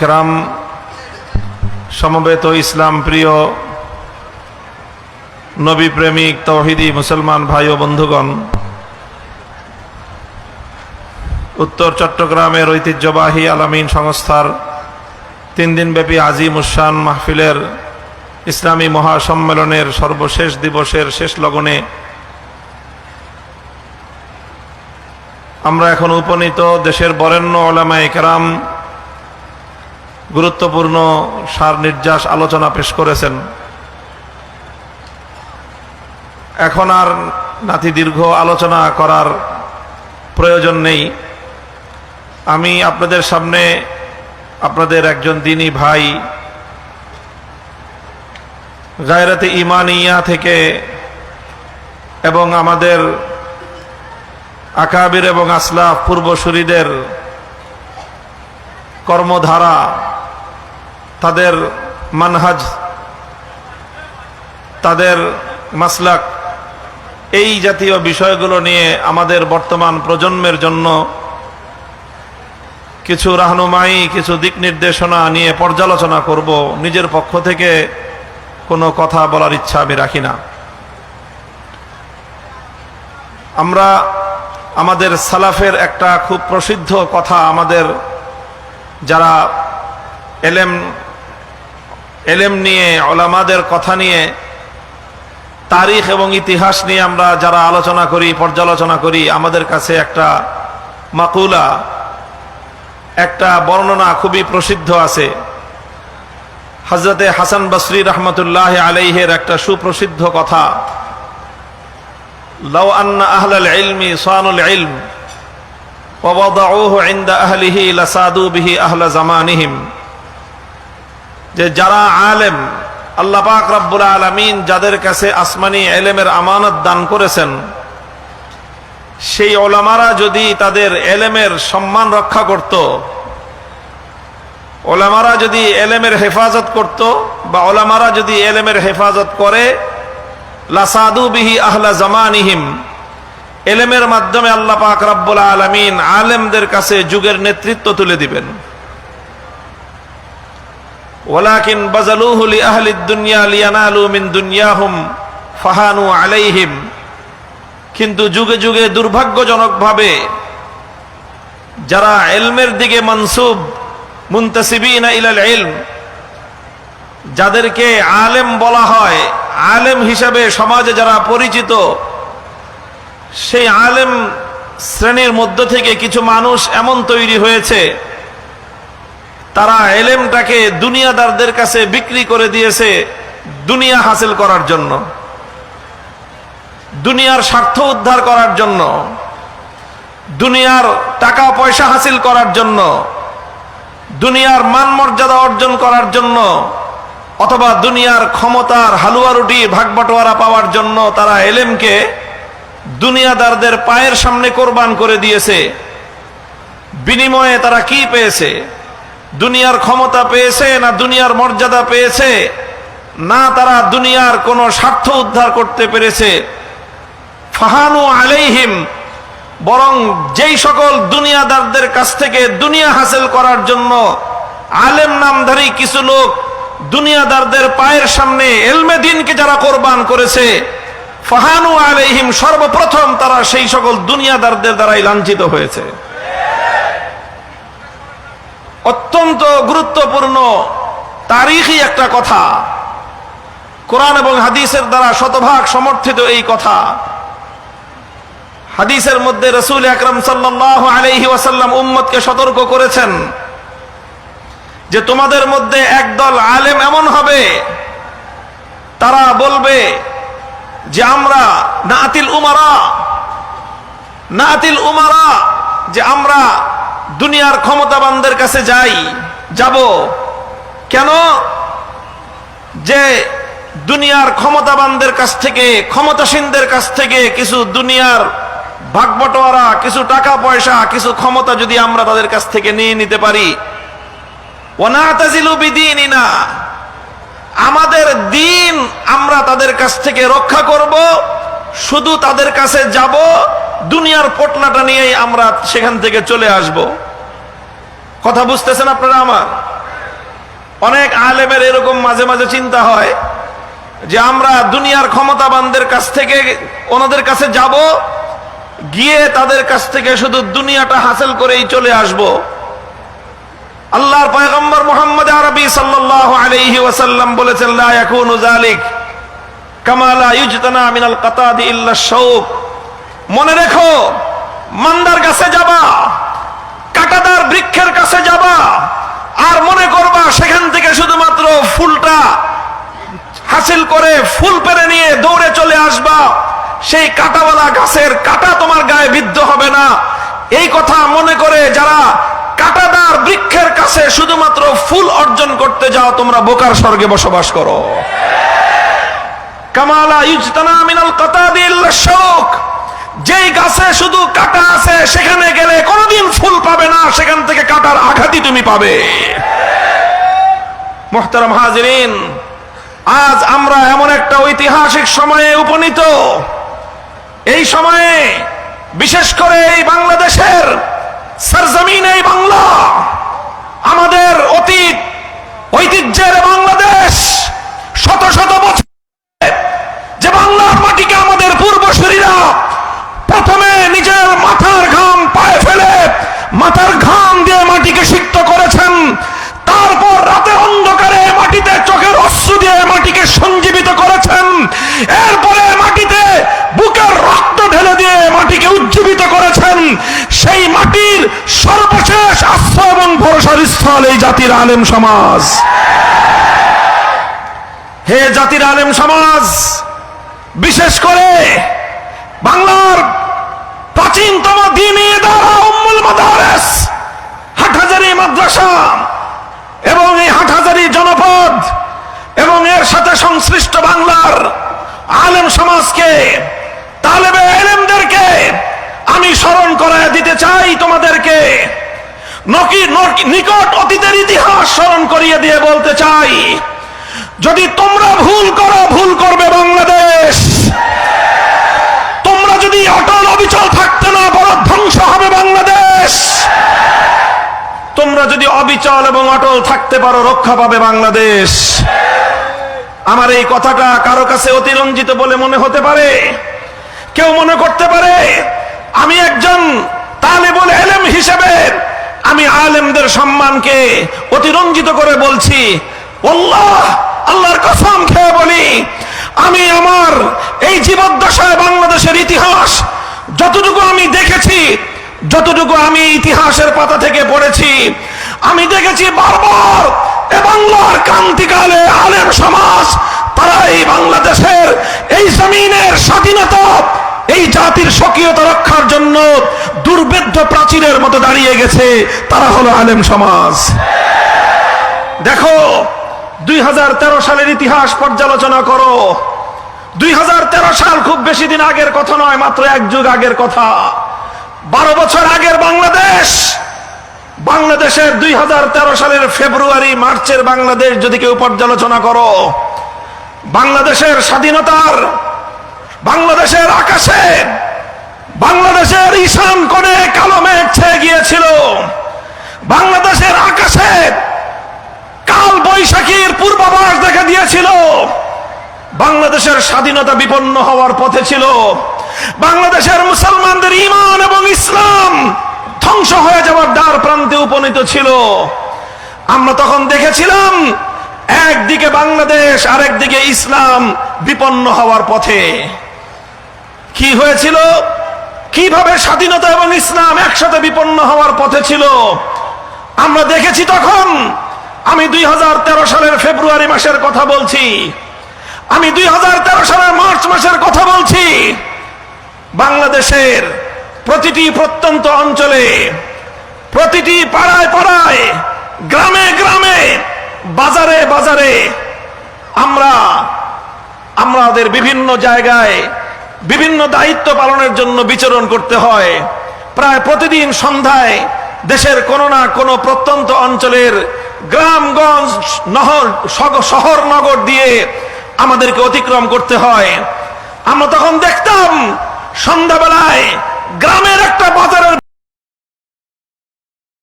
কেরাম, সমবেত ইসলাম প্রিয় নবী প্রেমিক তৌহিদি মুসলমান ভাই ও বন্ধুগণ, উত্তর চট্টগ্রামের ঐতিহ্যবাহী আলামিন সংস্থার তিন দিনব্যাপী আজিম উসান মাহফিলের ইসলামী মহাসম্মেলনের সর্বশেষ দিবসের শেষ লগনে আমরা এখন উপনীত দেশের বরেণ্য ওলামায়ে কেরাম গুরুত্বপূর্ণ সার নির্যাস আলোচনা পেশ করেছেন। এখন আর নাতি দীর্ঘ আলোচনা করার প্রয়োজন নেই। আমি আপনাদের সামনে আপনাদের একজন দিনী ভাই গায়রাতে ইমানিয়া থেকে এবং আমাদের আকাবির এবং আসলাফ পূর্বসূরিদের কর্মধারা তাদের মানহাজ, তাদের মাসলাক, এই জাতীয় বিষয়গুলো নিয়ে আমাদের বর্তমান প্রজন্মের জন্য কিছু রাহনুমাই, কিছু দিক নির্দেশনা নিয়ে পর্যালোচনা করব। নিজের পক্ষ থেকে কোনো কথা বলার ইচ্ছা আমি রাখি না। আমরা আমাদের সালাফের একটা খুব প্রসিদ্ধ কথা আমাদের যারা এলেম এলেম নিয়ে ওলামাদের কথা নিয়ে তারিখ এবং ইতিহাস নিয়ে আমরা যারা আলোচনা করি পর্যালোচনা করি আমাদের কাছে একটা মাকুলা একটা বর্ণনা খুবই প্রসিদ্ধ আছে হজরতে হাসান বসরি রহমতুল্লাহ আলাইহের একটা সুপ্রসিদ্ধ কথা لو أن أهل العلم صانوا العلم ووضعوه عند أهله لسادوا به أهل زمانهم যে যারা আলেম, আল্লাহ পাক রব্বুল আলমিন যাদের কাছে আসমানি এলেমের আমানত দান করেছেন, সেই ওলামারা যদি তাদের এলেমের সম্মান রক্ষা করত, ওলামারা যদি এলেমের হেফাজত করত বা ওলামারা যদি এলেমের হেফাজত করে, লাসাদু বিহি আহলা জামানিহিম, এলেমের মাধ্যমে আল্লাহ পাক রব্বুল আলমিন আলেমদের কাছে যুগের নেতৃত্ব তুলে দিবেন। ওলাকিন বাজালুহু লি আহলি দুনিয়া লিয়ানালু মিন দুনিয়াহুম ফাহানু আলাইহিম। কিন্তু যুগে যুগে দুর্ভাগ্যজনকভাবে যারা এলমের দিকে মনসুব, মুন্তাসিবিনা ইলাল ইলম, যাদেরকে আলেম বলা হয়, আলেম হিসাবে সমাজে যারা পরিচিত, সেই আলেম শ্রেণির মধ্য থেকে কিছু মানুষ এমন তৈরি হয়েছে তারা এলেমটাকে দুনিয়াদারদের কাছে বিক্রি করে দিয়েছে দুনিয়া হাসিল করার জন্য, দুনিয়ার স্বার্থ উদ্ধার করার জন্য, দুনিয়ার টাকা পয়সা হাসিল করার জন্য, দুনিয়ার মান মর্যাদা অর্জন করার জন্য, অথবা দুনিয়ার ক্ষমতার হালুয়া রুটি ভাগবাটোয়ারা পাওয়ার জন্য তারা এলেমকে দুনিয়াদারদের পায়ের সামনে কোরবান করে দিয়েছে। বিনিময়ে তারা কি পেয়েছে? দুনিয়ার ক্ষমতা পেয়েছে না দুনিয়ার মর্যাদা পেয়েছে? না তারা দুনিয়ার কোনো স্বার্থ উদ্ধার করতে পেরেছে। ফাহানু আলাইহিম, বরং যেই সকল দুনিয়াদারদের কাছ থেকে দুনিয়া হাসিল করার জন্য আলেম নামধারী কিছু লোক দুনিয়াদারদের পায়ের সামনে এলমে দিনকে যারা কোরবান করেছে, ফাহানু আলাইহিম সর্বপ্রথম তারা সেই সকল দুনিয়াদারদের দ্বারাই লাঞ্ছিত হয়েছে। অত্যন্ত গুরুত্বপূর্ণ তারিখই একটা কথা। কোরআন এবং হাদিসের দ্বারা শতভাগ সমর্থিত এই কথা। হাদিসের মধ্যে রসুল আকরম সাল্লাহ আলহি ওয়াসাল্লাম উম্মতকে সতর্ক করেছেন যে তোমাদের মধ্যে একদল আলেম এমন হবে, তারা বলবে যে আমরা নাতিল উমারা নাতিল উমারা, যে আমরা দুনিয়ার ক্ষমতাবানদের কাছে যাই, যাব। কেন? যে দুনিয়ার ক্ষমতাবানদের কাছ থেকে, ক্ষমতাসীনদের কাছ থেকে কিছু দুনিয়ার ভাগবটোয়ারা, কিছু টাকা পয়সা কিছু ক্ষমতা যদি আমরা তাদের কাছ থেকে নিয়ে নিতে পারি। না আমাদের দিন আমরা তাদের কাছ থেকে রক্ষা করব, শুধু তাদের কাছে যাব দুনিয়ার পটলাটা নিয়েই আমরা সেখান থেকে চলে আসব। কথা বুঝতেছেন আপনারা আমার? অনেক আলেমের এরকম মাঝে মাঝে চিন্তা হয় যে আমরা দুনিয়ার ক্ষমতাবানদের কাছ থেকে ওনাদের কাছে যাব, গিয়ে তাদের কাছ থেকে শুধু দুনিয়াটা হাসিল করেই চলে আসব। আল্লাহর পয়গম্বর মোহাম্মদ আরবি আলাইহি ওয়াসাল্লাম বলেছেন, লা ইয়াকুনু যালিক কামা লা ইউজতানা মিনাল কাতাদি ইল্লা শাউক। মনে রেখো, মান্দার কাছে যাবা কাটাদার বৃক্ষের কাছে যাবা, আর মনে করবা সেখান থেকে শুধুমাত্র ফুলটা হাসিল করে ফুল পেরে নিয়ে দৌড়ে চলে আসবা। সেই কাটাওয়ালা গাছের কাটা তোমার গায়ে বিদ্ধ হবে না। এই কথা মনে করে যারা কাটাদার বৃক্ষের কাছে শুধুমাত্র ফুল অর্জন করতে যাও, তোমরা বোকার স্বর্গে বসবাস করো। কামালা ইউজতানা মিনাল কাতাদি ইল্লা শাউক। যেই গাছে শুধু কাটা আছে, সেখানে গেলে কোনোদিন ফুল পাবে না, সেখান থেকে কাটার আঘাতই তুমি পাবে। মোহতারাম হাজরিন, আজ আমরা এমন একটা ঐতিহাসিক সময়ে উপনীত। এই সময়ে বিশেষ করে এই বাংলাদেশের সরজমিন এই বাংলা স্থল এই জাতির আলেম সমাজ। হে জাতির আলেম সমাজ, বিশেষ করে বাংলার প্রাচীনতম দিনী দ্বারা উম্মুল মাদারেস, হাটহাজারি মাদ্রাসা এবং এই হাটহাজারি জনপদ এবং এর সাথে সংশ্লিষ্ট বাংলার আলেম সমাজকে, তালেবে এলেমদেরকে আমি স্মরণ করায় দিতে চাই। নকি- নিকট অতীতের ইতিহাস স্মরণ করিয়ে দিয়ে বলতে চাই, যদি তোমরা ভুল করো, ভুল করবে বাংলাদেশ। তোমরা যদি অটল অবিচল থাকতে না পারো, ধ্বংস হবে বাংলাদেশ। তোমরা যদি অবিচল এবং অটল থাকতে পারো, রক্ষা পাবে বাংলাদেশ। আমার এই কথাটা কারও কাছে অতিরঞ্জিত বলে মনে হতে পারে? কেউ মনে করতে পারে? আমি একজন তালেবুল এলেম হিসেবে আমি আলেমদের সম্মানকে অতিরঞ্জিত করে বলছি, আল্লাহ, আল্লাহর কসম খেয়ে বলি, আমি আমার এই জীবদ্দশায় বাংলাদেশের ইতিহাস যতটুকু আমি দেখেছি, যতটুকু আমি ইতিহাসের পাতা থেকে পড়েছি, আমি দেখেছি বারবার এ বাংলার ক্রান্তিকালে আলেম সমাজ তারা এই বাংলাদেশের এই জমিনের স্বাধীনতা এই জাতির স্বকীয়তা রক্ষার জন্য দুর্বেদ্য প্রাচীরের মতো দাঁড়িয়ে গেছে। তারা হলো আলেম সমাজ। দেখো, দুই সালের ইতিহাস পর্যালোচনা করো। দুই সাল খুব বেশি দিন আগের কথা নয়, মাত্র এক যুগ আগের কথা। বারো বছর আগের বাংলাদেশ। বাংলাদেশের দুই হাজার তেরো সালের ফেব্রুয়ারি, মার্চের বাংলাদেশ যদি কেউ পর্যালোচনা করো, বাংলাদেশের স্বাধীনতার বাংলাদেশের আকাশে, বাংলাদেশের ঈশান কোণে কালো মেঘ গিয়েছিল। বাংলাদেশের আকাশে কাল বৈশাখীর পূর্বাভাস দেখা দিয়েছিল। বাংলাদেশের স্বাধীনতা বিপন্ন হওয়ার পথে ছিল। বাংলাদেশের মুসলমানদের ইমান এবং ইসলাম ধ্বংস হয়ে যাওয়ার দ্বার প্রান্তে উপনীত ছিল। আমরা তখন দেখেছিলাম, একদিকে বাংলাদেশ, আরেকদিকে ইসলাম বিপন্ন হওয়ার পথে। কি হয়েছিল? কীভাবে স্বাধীনতা এবং ইসলাম একসাথে বিপন্ন হওয়ার পথে ছিল? আমরা দেখেছি তখন। আমি দুই হাজার তেরো সালের ফেব্রুয়ারি মাসের কথা বলছি। আমি দুই হাজার তেরো সালের মার্চ মাসের কথা বলছি। বাংলাদেশের প্রতিটি প্রত্যন্ত অঞ্চলে, প্রতিটি পাড়ায় পাড়ায়, গ্রামে গ্রামে, বাজারে বাজারে আমরা আমাদের বিভিন্ন জায়গায় বিভিন্ন দায়িত্ব পালনের জন্য বিচরণ করতে হয়। প্রায় প্রতিদিন সন্ধ্যায় দেশের কোনো না কোনো প্রত্যন্ত অঞ্চলের গ্রামগঞ্জ নহর শহর নগর দিয়ে আমাদেরকে অতিক্রম করতে হয়। আমরা তখন দেখতাম, সন্ধ্যাবেলায় গ্রামের একটা বাজারের